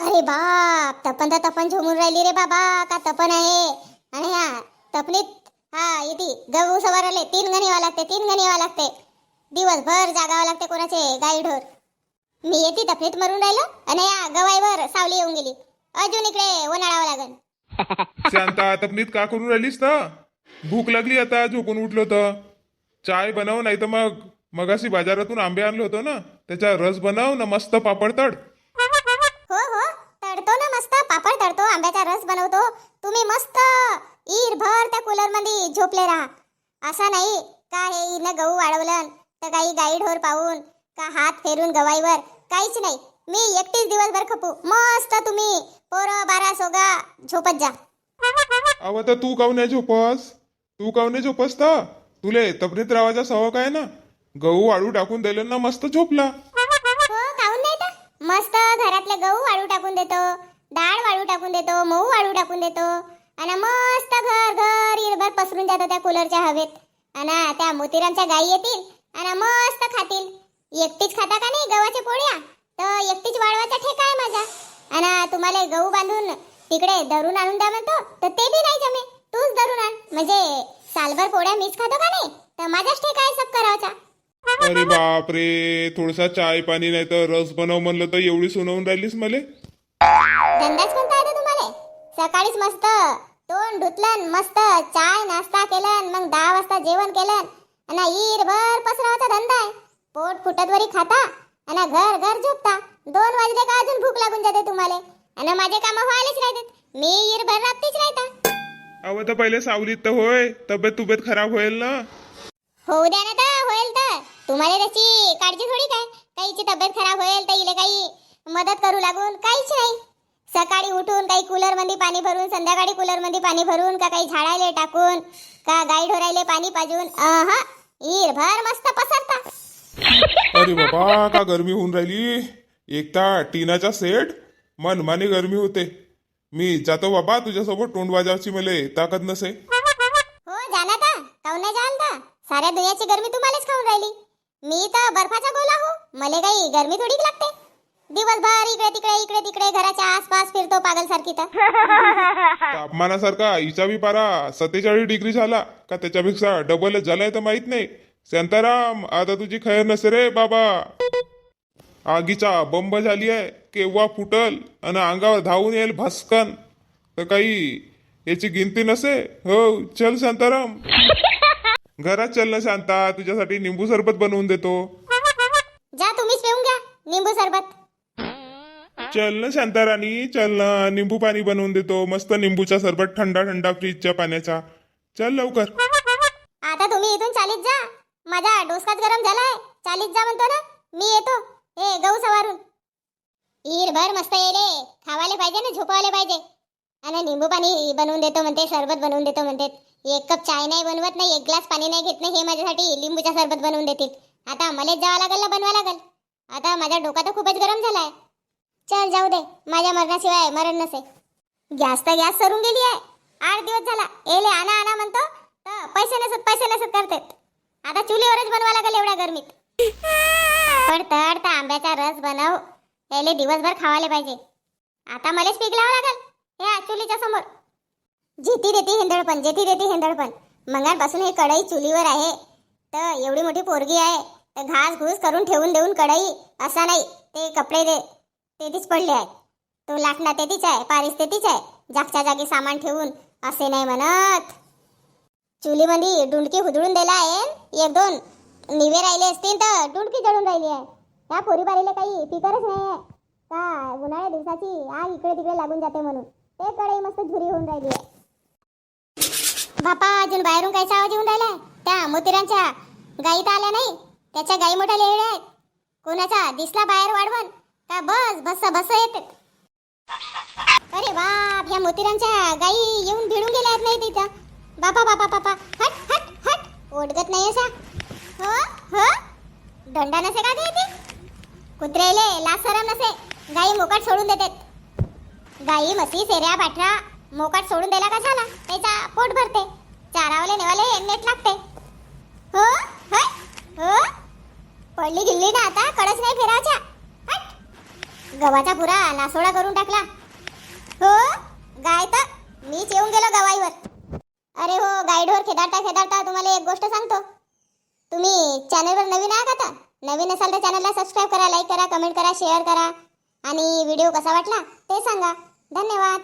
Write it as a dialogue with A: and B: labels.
A: अरे बाप तपन तर तपन झोमून राहिली रे बाबा का तपन आहे? आणि हा तपनीत हा येते गहू सवारले तीन गणीवा लागते तीन गणीवा लागते. दिवसभर जागावं लागते कोणाचे? गाई ढोर मी येते तपनीत मरून राहिलो आणि या गवाईवर सावली येऊन गेली. अजून इकडे उन्हाळावं लागन.
B: शांता तपनीत का करून राहिलीस ना भूक लागली आता झोपून उठलो तर. चाय बनव नाही तर मग मगाशी बाजारातून आंबे आणलो होतो ना त्याचा रस बनव ना मस्त पापड तड.
A: आंब्याचा रस बनवतो. तुम्ही मस्त ईर भर त्या कूलरमध्ये झोपले राहा. असा नाही का हे इनं गहू वाढवलं तर काही गाई ढोर पाहून का हात फेरून गवाईवर? काहीच नाही. मी एकटीच दिवसभर खपू. मस्त तुम्ही. पोरं बारा सोगा झोपत जा.
B: अव तर तू काऊन नाही झोपस? तू काऊन नाही झोपस तर? तुले तपनीत रावायचा सवक आहे ना? गहू वाळू टाकून दिलं ना मस्त झोपला.
A: हो काहून नाही तर? मस्त घरातले गहू वाळू टाकून देतो. डाळ वाळू टाकून देतो मऊ वाळू टाकून देतो. आणि मस्त घर घर इरभर पसरून जातो त्या कूलरच्या हवेत. आणि त्या मोतीरांच्या गायी येतील आणि मस्त खातील. एकटीच खाता का नाही गव्हाच्या पोळ्या? तर एकटीच वाळवायचा ठेका आहे माझा. आणि तुम्हाला गहू बांधून तिकडे धरून आणून द्या म्हणतो तर ते बी नाही जमे तूच धरून आण. म्हणजे सालभर पोळ्या मीच खातो का नाही? तर माझाच ठेका आहे सब करावचा.
B: अरे बापरे थोडसा चाय पाणी नाही तर रस बनव म्हणलं तर एवढी सुनवून राहिलीस मले.
A: धंदाच कोणता आहे तुम्हाला? सकाळीच मस्त तोंड धुतलं मस्त चाय नाश्ता केलं मग दहा वाजता जेवण केलं आणि ईरभर पसरावाचा धंदा आहे. पोट फुटत वरी खाता आणि घर घर झोपता. दोन वाजले का अजून भूक लागून जाते तुम्हाला? आणि माझे काम व्हायलाच राहतात मी ईरभर राबतीच राहता
B: अव तर पहिले सावलीत तर होय तब्येत तुब्येत खराब होईल ना?
A: होऊ द्या ना तर होईल तर. तुम्हाला त्याची काळजी थोडी काय? काहीची तब्येत खराब होईल तर इले काही मदत करू लागून काहीच नाही. सकाळी उठून काही कूलरमध्ये पाणी भरून संध्याकाळी कूलरमध्ये पाणी भरून का काही झाडाले टाकून का गाई ढोरायले पाणी पाजून अहा भर मस्त पसरता.
B: अरे बाबा का गरमी होऊन राहिली? एकता टिनाचा सेट मनमानी गरमी होते. मी जातो बाबा तुझ्यासोबत तोंड वाजावची मले ताकद नसे.
A: हो जाना ता काऊन नाही जाल ता? साऱ्या दुनियाची गरमी तुम्हालाच खाऊन राहिली. मी तर बर्फाचा गोला हो मले काही गरमी थोडीच लागते. दिवसभर इकडे तिकडे इकडे तिकडे घराच्या आसपास फिरतो पागल सारखी तर.
B: तापमानासारखा हिचा बी पारा सत्तेचाळीस डिग्री झाला. का त्याच्यापेक्षा डबलच झालाय तर माहीत नाही. शांताराम आता तुझी खैर नसे रे बाबा. आगीचा बंब झाली आहे. केव्हा फुटल आणि अंगावर धावून येईल भस्कन. तर काही याची गिनती नसे? हो चल शांताराम. घरात चल ना शांता तुझ्यासाठी निंबू सरबत बनवून देतो.
A: जा तुम्हीच पिऊन घ्या निंबू सरबत.
B: चल ना शांताराणी चल ना. निंबू पाणी बनवून देतो. मस्त निंबूचा सरबत थंडा थंडा फ्रीजच्या पाण्याचा. चल लवकर.
A: आता तुम्ही इथून चालीत जा. माझा डोसकाच गरम झालाय. चालीत जा म्हणतो ना. मी येतो. हे गहू सवारून. भर मस्त येले खावायला पाहिजे ना झोपावले पाहिजे. आणि निंबू पाणी बनवून देतो म्हणते सरबत बनवून देतो म्हणते. एक कप चाय नाही बनवत नाही एक ग्लास पाणी नाही घेत नाही हे माझ्यासाठी लिंबूचा सरबत बनवून देतील. आता मलाच जावं लागेल ना बनवा लागेल. आता माझा डोका तर खूपच गरम झालाय. चल जाऊ दे माझ्या मरणाशिवाय मरण नसे. गॅस तर गॅस सरून गेली आहे. आठ दिवस झाला एले आणा आणा म्हणतो तर पैसे नसत पैसे नसत करतात. आता चुलीवरच बनवा लागेल एवढ्या गरमीत. पण तर आंब्याचा रस बनव. याले दिवसभर खावायला पाहिजे. आता मलाच पीक लावा लागेल. हे चुलीच्या समोर. जेती देती हिंदळपण जेती देती हिंदळपण. मंगारपासून हे कढई चुलीवर आहे. तर एवढी मोठी पोरगी आहे. तर घास घूस करून ठेवून देऊन कढई. असा नाही ते कपडे दे. तेथीच पडले आहेत. तो लाटणा तेथीच आहे पारिस तेथीच आहे. जागच्या जागी सामान ठेवून असे नाही म्हणत. चुलीमध्ये डुंडकी हुदळून दिला आहे. एक दोन निवे राहिले असतील तर डुंडकी जळून राहिली आहे. त्या पोरीबारीला काही फिकरच नाही आहे. का उन्हाळ्या दिवसाची आग इकडे तिकडे लागून जाते म्हणून. ते कडे मस्त झुरी होऊन राहिली आहे. बापा अजून बाहेरून काहीचा आवाज येऊन राहिलाय? त्या मोतीरांच्या गाई तर आल्या नाही? त्याच्या गाई मोठ्या लिहिल्या आहेत. कोणाचा? दिसला बाहेर वाढवण. का बस बस बस येते. अरे बाप या मोतिरांच्या गाई येऊन भिडून गेल्या आहेत नाही तिथं बापा बापा बापा. हट हट हट. ओढगत नाही असा. हो हो. दंडा नसे का ते कुत्रेले लासरम नसे. गाई मोकाट सोडून देतात. गाई मसी सेऱ्या पाठरा मोकाट सोडून दिला का झाला? त्याचा पोट भरते. चारावले नेवाले नेट लागते. हो हो. पडली गिल्ली ना आता कडच नाही फिरायच्या. गव्हाचा पुरा नासोडा करून टाकला. हो गाय तर मीच येऊन गेलो गवाईवर. अरे हो गाईडवर खेदाडता खेदाडता तुम्हाला एक गोष्ट सांगतो. तुम्ही चॅनलवर नवीन आहात आता? नवीन असाल तर चॅनलला सबस्क्राईब करा लाईक करा कमेंट करा शेअर करा. आणि व्हिडिओ कसा वाटला ते सांगा. धन्यवाद.